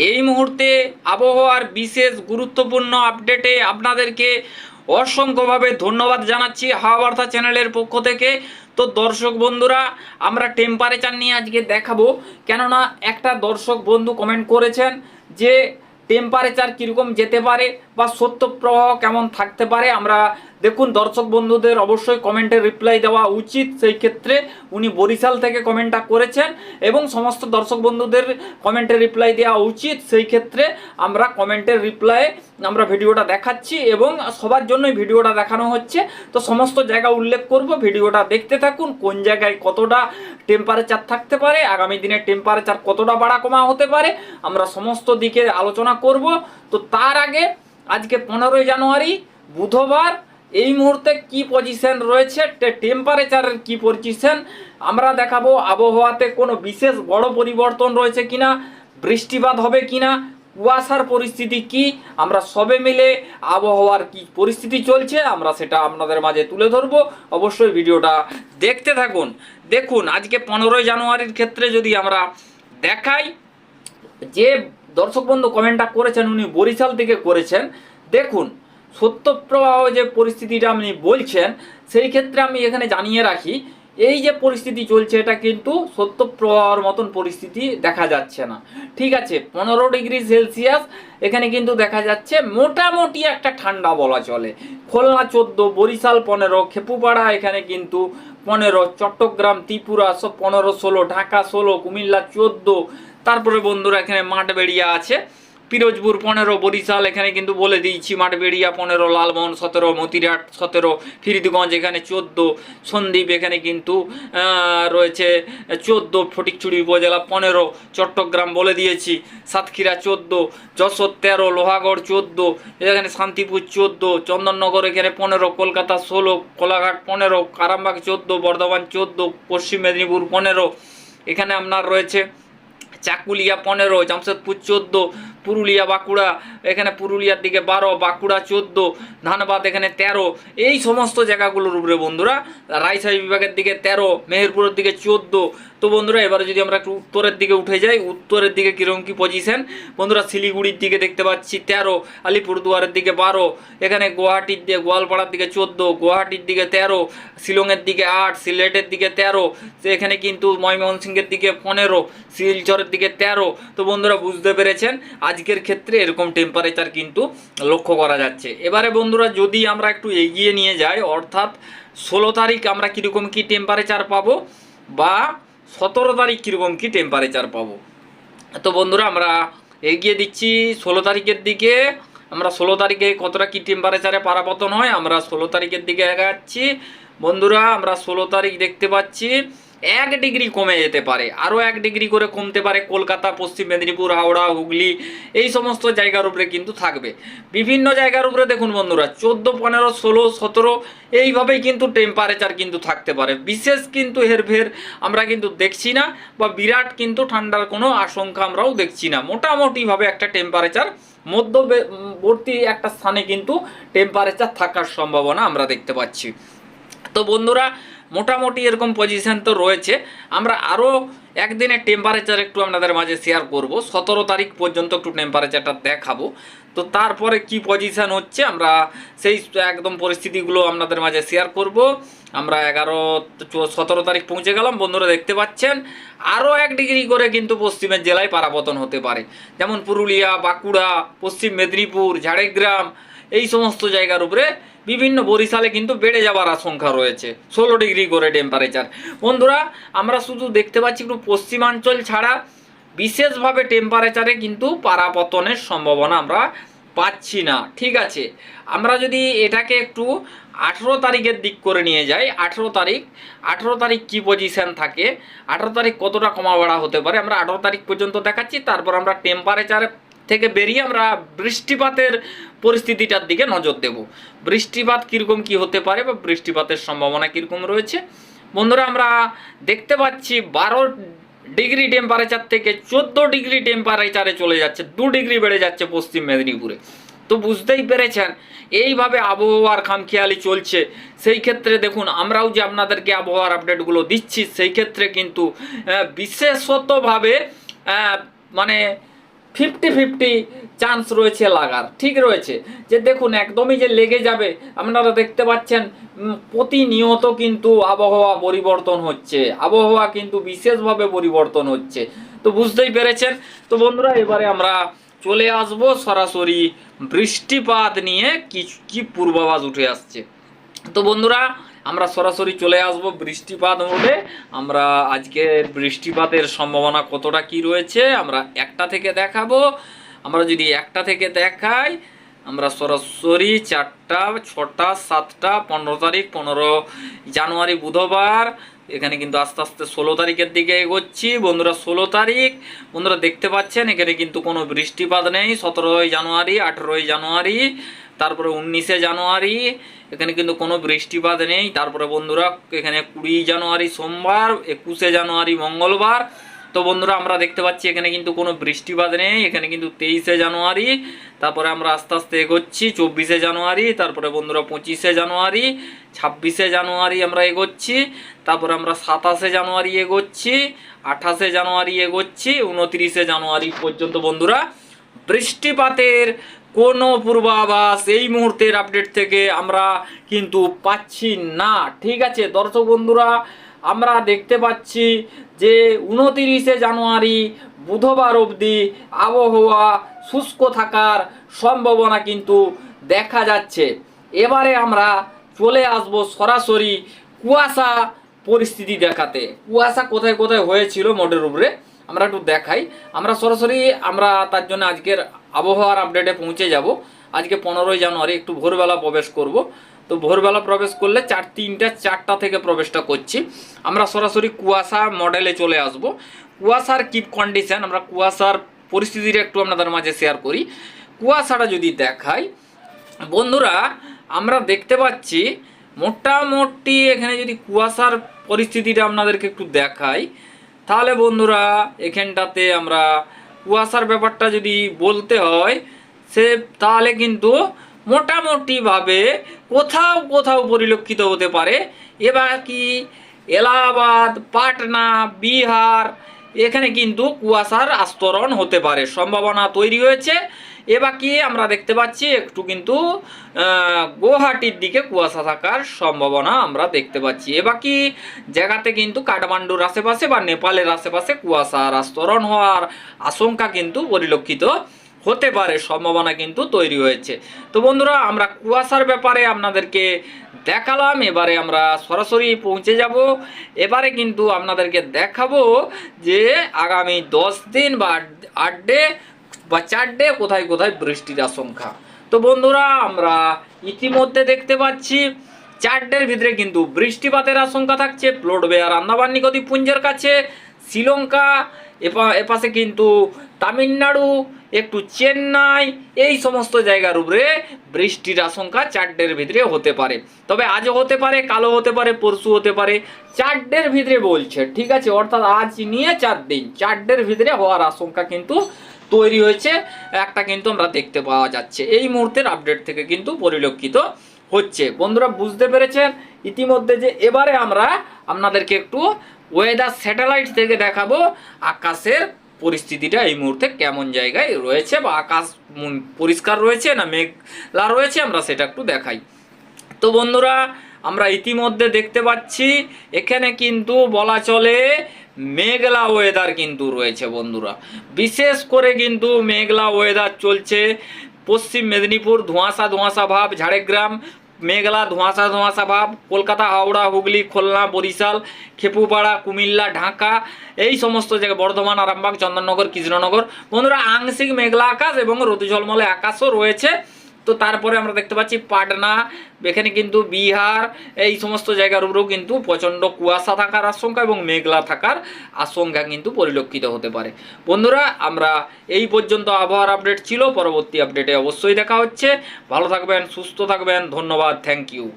এই মুহূর্তে আবহাওয়ার বিশেষ গুরুত্বপূর্ণ আপডেটে আপনাদেরকে অসংখ্যভাবে ধন্যবাদ জানাচ্ছি হাওয়া বার্তা চ্যানেলের পক্ষ থেকে। তো দর্শক বন্ধুরা, আমরা টেম্পারেচার নিয়ে আজকে দেখাবো। কেননা একটা দর্শক বন্ধু কমেন্ট করেছেন যে টেম্পারেচার কীরকম যেতে পারে বা সত্য প্রবাহ কেমন থাকতে পারে, আমরা দেখুন দর্শক বন্ধুদের অবশ্যই কমেন্টে রিপ্লাই দেওয়া উচিত। সেই ক্ষেত্রে উনি বরিশাল থেকে কমেন্টটা করেছেন এবং সমস্ত দর্শক বন্ধুদের কমেন্টে রিপ্লাই দেওয়া উচিত। সেই ক্ষেত্রে আমরা কমেন্টের রিপ্লাই আমরা ভিডিওটা দেখাচ্ছি এবং সবার জন্যই ভিডিওটা দেখানো হচ্ছে। তো সমস্ত জায়গা উল্লেখ করব, ভিডিওটা দেখতে থাকুন, কোন জায়গায় কতটা টেম্পারেচার থাকতে পারে, আগামী দিনে টেম্পারেচার কতটা বাড়া কমা হতে পারে, আমরা সমস্ত দিকে আলোচনা করব। তো তার আগে আজকে পনেরোই জানুয়ারি, বুধবার এই মুহূর্তে কি পজিশন রয়েছে টেম্পারেচারের কি পজিশন আমরা দেখাবো আবহাওয়াতে কোনো বিশেষ বড় পরিবর্তন রয়েছে কিনা, বৃষ্টিপাত হবে কিনা, কুয়াশার পরিস্থিতি কি, আমরা সবে মিলে আবহাওয়ার কি পরিস্থিতি চলছে, আমরা সেটা আপনাদের মাঝে তুলে ধরবো। অবশ্যই ভিডিওটা দেখতে থাকুন। দেখুন, আজকে পনেরোই জানুয়ারির ক্ষেত্রে যদি আমরা দেখাই যে দর্শক বন্ধু কমেন্টটা করেছেন, উনি বরিশাল থেকে করেছেন। দেখুন, সত্যপ্রবাহ যে পরিস্থিতিটা আপনি বলছেন, সেই ক্ষেত্রে আমি এখানে জানিয়ে রাখি, এই যে পরিস্থিতি চলছে, এটা কিন্তু সত্যপ্রবাহর মতন পরিস্থিতি দেখা যাচ্ছে না। ঠিক আছে, পনেরো ডিগ্রি সেলসিয়াস, এখানে কিন্তু দেখা যাচ্ছে মোটামুটি একটা ঠান্ডা বলা চলে। খুলনা চোদ্দ, বরিশাল পনেরো, খেপুপাড়া এখানে কিন্তু পনেরো, চট্টগ্রাম, ত্রিপুরা সব পনেরো, ষোলো, ঢাকা ষোলো, কুমিল্লা চোদ্দ তারপরে বন্ধুরা এখানে মাঠ মাঠবেড়িয়া আছে। পিরোজপুর পনেরো, বরিশাল এখানে কিন্তু বলে দিয়েছি, মাঠবেড়িয়া পনেরো, লালমোহন সতেরো, মতিরহাট সতেরো, ফিরিদগঞ্জ এখানে চোদ্দ, সন্দ্বীপ এখানে কিন্তু রয়েছে চোদ্দ ফটিকচুড়ি উপজেলা পনেরো, চট্টগ্রাম বলে দিয়েছি, সাতক্ষীরা চোদ্দ, যশোর তেরো, লোহাগড় চোদ্দ, এখানে শান্তিপুর চোদ্দ, চন্দননগর এখানে পনেরো, কলকাতা ষোলো, কোলাঘাট পনেরো আরামবাগ চোদ্দ, বর্ধমান চোদ্দ, পশ্চিম মেদিনীপুর পনেরো, এখানে আপনার রয়েছে চাকুলিয়া পনেরো, জামশেদপুর চোদ্দ, পুরুলিয়া বাঁকুড়া, এখানে পুরুলিয়ার দিকে বারো, বাঁকুড়া চোদ্দ, ধানবাদ এখানে তেরো, এই সমস্ত জায়গাগুলোর উপরে বন্ধুরা রায়সাহী বিভাগের দিকে তেরো, মেহেরপুরের দিকে চোদ্দ তো বন্ধুরা, এবারে যদি আমরা একটু উত্তরের দিকে উঠে যাই, উত্তরের দিকে কীরকম কী পজিশন বন্ধুরা, শিলিগুড়ির দিকে দেখতে পাচ্ছি, তেরো, আলিপুরদুয়ারের দিকে বারো, এখানে গুয়াহাটির দিকে, গোয়ালপাড়ার দিকে চোদ্দ, গুয়াহাটির দিকে তেরো, শিলংয়ের দিকে আট, সিলেটের দিকে তেরো এখানে কিন্তু ময়মনসিংহের দিকে পনেরো, শিলচরের দিকে তেরো। তো বন্ধুরা, বুঝতে পেরেছেন? আজকের ক্ষেত্রে এরকম টেম্পারেচার কিন্তু লক্ষ্য করা যাচ্ছে। এবারে বন্ধুরা, যদি আমরা একটু এগিয়ে নিয়ে যাই, অর্থাৎ ষোলো তারিখ আমরা কীরকম কী টেম্পারেচার পাবো? বা সতেরো তারিখ কীরকম কি টেম্পারেচার পাবো? তো বন্ধুরা, আমরা এগিয়ে দিচ্ছি ষোলো তারিখের দিকে। আমরা ষোলো তারিখে কতটা কী টেম্পারেচারে পারাপতন হয়, আমরা ষোলো তারিখের দিকে এগাচ্ছি। বন্ধুরা, আমরা ষোলো তারিখ দেখতে পাচ্ছি। এক ডিগ্রি কমে যেতে পারে, আরও এক ডিগ্রি করে কমতে পারে কলকাতা, পশ্চিম মেদিনীপুর, হাওড়া, হুগলি, এই সমস্ত জায়গার উপরে কিন্তু থাকবে। বিভিন্ন জায়গার উপরে দেখুন বন্ধুরা, চোদ্দ, পনেরো, ষোলো, সতেরো, এইভাবেই কিন্তু টেম্পারেচার কিন্তু থাকতে পারে। বিশেষ কিন্তু হেরফের আমরা কিন্তু দেখছি না বা বিরাট কিন্তু ঠান্ডার কোনো আশঙ্কা আমরাও দেখছি না। মোটামুটিভাবে একটা টেম্পারেচার মধ্যবর্তী একটা স্থানে কিন্তু টেম্পারেচার থাকার সম্ভাবনা আমরা দেখতে পাচ্ছি। তো বন্ধুরা মোটামুটি এরকম পজিশন তো রয়েছে। আমরা আরও একদিনের টেম্পারেচার একটু আপনাদের মাঝে শেয়ার করব। সতেরো তারিখ পর্যন্ত একটু টেম্পারেচারটা দেখাবো। তো তারপরে কি পজিশান হচ্ছে, আমরা সেই একদম পরিস্থিতিগুলো আপনাদের মাঝে শেয়ার করব। আমরা এগারো সতেরো তারিখ পৌঁছে গেলাম, বন্ধুরা দেখতে পাচ্ছেন। আরও এক ডিগ্রি করে কিন্তু পশ্চিমের জেলায় পারাবতন হতে পারে। যেমন পুরুলিয়া, বাঁকুড়া, পশ্চিম মেদিনীপুর, ঝাড়গ্রাম, এই সমস্ত জায়গার উপরে বিভিন্ন বরিশালে কিন্তু বেড়ে যাওয়ার আশঙ্কা রয়েছে। ষোলো ডিগ্রি করে টেম্পারেচার বন্ধুরা, আমরা শুধু দেখতে পাচ্ছি একটু পশ্চিমাঞ্চল ছাড়া বিশেষভাবে টেম্পারেচারে কিন্তু পারাপতনের সম্ভাবনা আমরা পাচ্ছি না। ঠিক আছে, আমরা যদি এটাকে একটু আঠেরো তারিখের দিক করে নিয়ে যাই। আঠেরো তারিখ আঠেরো তারিখ কী পজিশন থাকে? আঠেরো তারিখ কতটা কমা বাড়া হতে পারে? আমরা আঠেরো তারিখ পর্যন্ত দেখাচ্ছি, তারপর আমরা টেম্পারেচার থেকে বেরিয়ে আমরা বৃষ্টিপাতের পরিস্থিতিটার দিকে নজর দেব। বৃষ্টিপাত কীরকম কি হতে পারে বা বৃষ্টিপাতের সম্ভাবনা কীরকম রয়েছে? বন্ধুরা, আমরা দেখতে পাচ্ছি বারো ডিগ্রি টেম্পারেচার থেকে চোদ্দ ডিগ্রি টেম্পারেচারে চলে যাচ্ছে, দু ডিগ্রি বেড়ে যাচ্ছে পশ্চিম মেদিনীপুরে। তো বুঝতেই পেরেছেন, এইভাবে আবহাওয়ার খামখেয়ালি চলছে। সেই ক্ষেত্রে দেখুন, আমরাও যে আপনাদেরকে আবহাওয়ার আপডেটগুলো দিচ্ছি, সেই ক্ষেত্রে কিন্তু বিশেষতভাবে মানে ফিফটি ফিফটি চান্স রয়েছে লাগার। ঠিক রয়েছে। যে দেখুন, একদমই যে লেগে যাবে, আপনারা দেখতে পাচ্ছেন প্রতিনিয়ত কিন্তু আবহাওয়া পরিবর্তন হচ্ছে। আবহাওয়া কিন্তু বিশেষভাবে পরিবর্তন হচ্ছে। তো বুঝতেই পেরেছেন? তো বন্ধুরা, এবারে আমরা চলে আসব সরাসরি বৃষ্টিপাত নিয়ে কি কি পূর্বাভাস উঠে আসছে। তো বন্ধুরা আমরা সরাসরি চলে আসব বৃষ্টিপাত মোডে। আমরা আজকে বৃষ্টিপাতের সম্ভাবনা কতটা কি রয়েছে, আমরা একটা থেকে দেখাবো। আমরা যদি একটা থেকে দেখাই, আমরা সরাসরি চারটা, ছটা, সাতটা, পনেরো তারিখ, পনেরো জানুয়ারি, বুধবার। এখানে কিন্তু আস্তে আস্তে ষোলো তারিখের দিকে এগোচ্ছি। বন্ধুরা, ষোলো তারিখ। বন্ধুরা, দেখতে পাচ্ছেন, এখানে কিন্তু কোনো বৃষ্টিপাত নেই। সতেরোই জানুয়ারি, আঠেরোই জানুয়ারি। তারপরে উনিশে জানুয়ারি, এখানে কিন্তু কোনো বৃষ্টিপাত নেই। তারপরে বন্ধুরা, এখানে কুড়ি জানুয়ারি সোমবার, একুশে জানুয়ারি মঙ্গলবার। তো বন্ধুরা, আমরা দেখতে পাচ্ছি এখানে কিন্তু কোনো বৃষ্টিপাত নেই। এখানে কিন্তু তেইশে জানুয়ারি, তারপরে আমরা আস্তে আস্তে এগোচ্ছি। চব্বিশে জানুয়ারি, তারপরে বন্ধুরা পঁচিশে জানুয়ারি, ছাব্বিশে জানুয়ারি আমরা এগোচ্ছি। তারপরে আমরা সাতাশে জানুয়ারি এগোচ্ছি, আঠাশে জানুয়ারি এগোচ্ছি, উনত্রিশে জানুয়ারি পর্যন্ত বন্ধুরা বৃষ্টিপাতের কোনো পূর্বাভাস এই মুহূর্তের আপডেট থেকে আমরা কিন্তু পাচ্ছি না। ঠিক আছে, দর্শক বন্ধুরা, আমরা দেখতে পাচ্ছি যে উনতিরিশে জানুয়ারি বুধবার অবধি আবহাওয়া শুষ্ক থাকার সম্ভাবনা কিন্তু দেখা যাচ্ছে। এবারে আমরা চলে আসব সরাসরি কুয়াশা পরিস্থিতি দেখাতে। কুয়াশা কোথায় কোথায় হয়েছিল মোটের উপরে? আমরা একটু দেখাই। আমরা সরাসরি, আমরা তার জন্য আজকের আবহাওয়ার আপডেটে পৌঁছে যাব। আজকে পনেরোই জানুয়ারি, একটু ভোরবেলা প্রবেশ করব। তো ভোরবেলা প্রবেশ করলে চার তিনটা, চারটা থেকে প্রবেশটা করছি। আমরা সরাসরি কুয়াশা মডেলে চলে আসব। কুয়াশার কি কন্ডিশন আমরা কুয়াশার পরিস্থিতিটা একটু আপনাদের মাঝে শেয়ার করি। কুয়াশাটা যদি দেখাই, বন্ধুরা, আমরা দেখতে পাচ্ছি, মোটামুটি এখানে যদি কুয়াশার পরিস্থিতিটা আপনাদেরকে একটু দেখাই, তাহলে বন্ধুরা, এখানটাতে আমরা কুয়াশার ব্যাপারটা যদি বলতে হয়, সে তাহলে কিন্তু মোটামুটিভাবে কোথাও কোথাও পরিলক্ষিত হতে পারে। এবার কি এলাহাবাদ, পাটনা, বিহার, এখানে কিন্তু কুয়াশার আস্তরণ হতে পারে। সম্ভাবনা তৈরি হয়েছে। এবার কি আমরা দেখতে পাচ্ছি? একটু কিন্তু গুয়াহাটির দিকে কুয়াশা থাকার সম্ভাবনা আমরা দেখতে পাচ্ছি। এবার কি জায়গাতে কিন্তু কাঠমান্ডুর আশেপাশে বা নেপালের আশেপাশে কুয়াশার আস্তরণ হওয়ার আশঙ্কা কিন্তু পরিলক্ষিত হতে পারে, সম্ভাবনা কিন্তু তৈরি হয়েছে। তো বন্ধুরা, আমরা কুয়াশার ব্যাপারে আপনাদেরকে দেখালাম, এবারে আমরা সরাসরি পৌঁছে যাব। এবারে কিন্তু আপনাদেরকে দেখাবো যে আগামী দশ দিন বা আট ডে বা চার ডে কোথায় কোথায় বৃষ্টির আশঙ্কা। তো বন্ধুরা, আমরা ইতিমধ্যে দেখতে পাচ্ছি, চারটের ভিতরে কিন্তু বৃষ্টিপাতের আশঙ্কা থাকছে প্লোট বেয়ার আন্দামান নিকোদ্বীপপুঞ্জের কাছে, শ্রীলঙ্কা, এপা- এপাশে কিন্তু তামিলনাড়ু, একটু চেন্নাই, এই সমস্ত জায়গার উপরে বৃষ্টির আশঙ্কা চারটের ভিতরে হতে পারে। তবে আজও হতে পারে কালো হতে পারে, পরশু হতে পারে, চারটের ভিতরে বলছে, ঠিক আছে? অর্থাৎ আজ নিয়ে চার দিন, চারটের ভিতরে হওয়ার আশঙ্কা কিন্তু তৈরি হয়েছে, একটা কিন্তু আমরা দেখতে পাওয়া যাচ্ছে। এই মুহূর্তের আপডেট থেকে কিন্তু পরিলক্ষিত হচ্ছে। বন্ধুরা, বুঝতে পেরেছেন? ইতিমধ্যে যে এবারে আমরা আপনাদেরকে একটু ওয়েদার স্যাটেলাইট থেকে দেখাবো, আকাশের পরিস্থিতিটা এই মুহূর্তে কেমন জায়গায় রয়েছে বা আকাশ পরিষ্কার রয়েছে না মেঘলা রয়েছে, আমরা সেটা একটু দেখাই। তো বন্ধুরা, আমরা ইতিমধ্যে দেখতে পাচ্ছি, এখানে কিন্তু বলা চলে মেঘলা ওয়েদার কিন্তু রয়েছে বন্ধুরা। বিশেষ করে কিন্তু মেঘলা ওয়েদার চলছে পশ্চিম মেদিনীপুর ধোঁয়াশা ধোঁয়াশা ভাব, ঝাড়গ্রাম মেঘলা ধোঁয়াশা ধোঁয়াশা ভাব, কলকাতা, হাওড়া, হুগলি, খুলনা, বরিশাল, খেপুপাড়া, কুমিল্লা, ঢাকা, এই সমস্ত জায়গায় বর্ধমান, আরামবাগ, চন্দননগর, কৃষ্ণনগর। বন্ধুরা, আংশিক মেঘলা আকাশ এবং রোদ ঝলমলে আকাশও রয়েছে। তো তারপরে আমরা দেখতে পাচ্ছি পাটনা, এখানে কিন্তু বিহার, এই সমস্ত জায়গার উপরেও কিন্তু প্রচণ্ড কুয়াশা থাকার আশঙ্কা এবং মেঘলা থাকার আশঙ্কা কিন্তু পরিলক্ষিত হতে পারে। বন্ধুরা, আমরা এই পর্যন্ত আবহাওয়ার আপডেট ছিল, পরবর্তী আপডেটে অবশ্যই দেখা হচ্ছে। ভালো থাকবেন, সুস্থ থাকবেন, ধন্যবাদ, থ্যাংক ইউ।